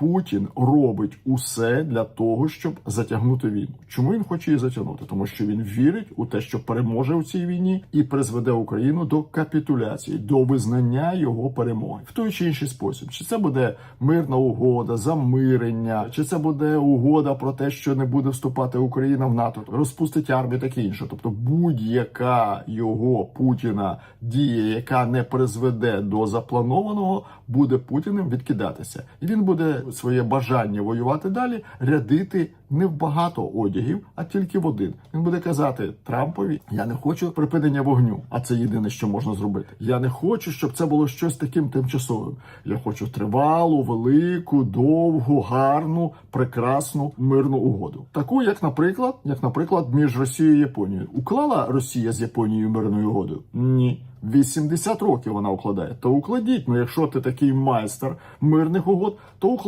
Путін робить усе для того, щоб затягнути війну. Чому він хоче її затягнути? Тому що він вірить у те, що переможе у цій війні і призведе Україну до капітуляції, до визнання його перемоги в той чи інший спосіб. Чи це буде мирна угода, замирення, чи це буде угода про те, що не буде вступати Україна в НАТО, розпустить армію, таке інше. Тобто, будь-яка його Путіна дія, яка не призведе до запланованого, буде Путіним відкидатися, і він буде своє бажання воювати далі рядити не в багато одягів, а тільки в один. Він буде казати Трампові: я не хочу припинення вогню, а це єдине, що можна зробити. Я не хочу, щоб це було щось таким тимчасовим. Я хочу тривалу, велику, довгу, гарну, прекрасну мирну угоду. Таку, як, наприклад, як, наприклад, між Росією і Японією. Уклала Росія з Японією мирною угодою? Ні. 80 років вона укладає. То укладіть. Ну, якщо ти такий майстер мирних угод, то укладіть.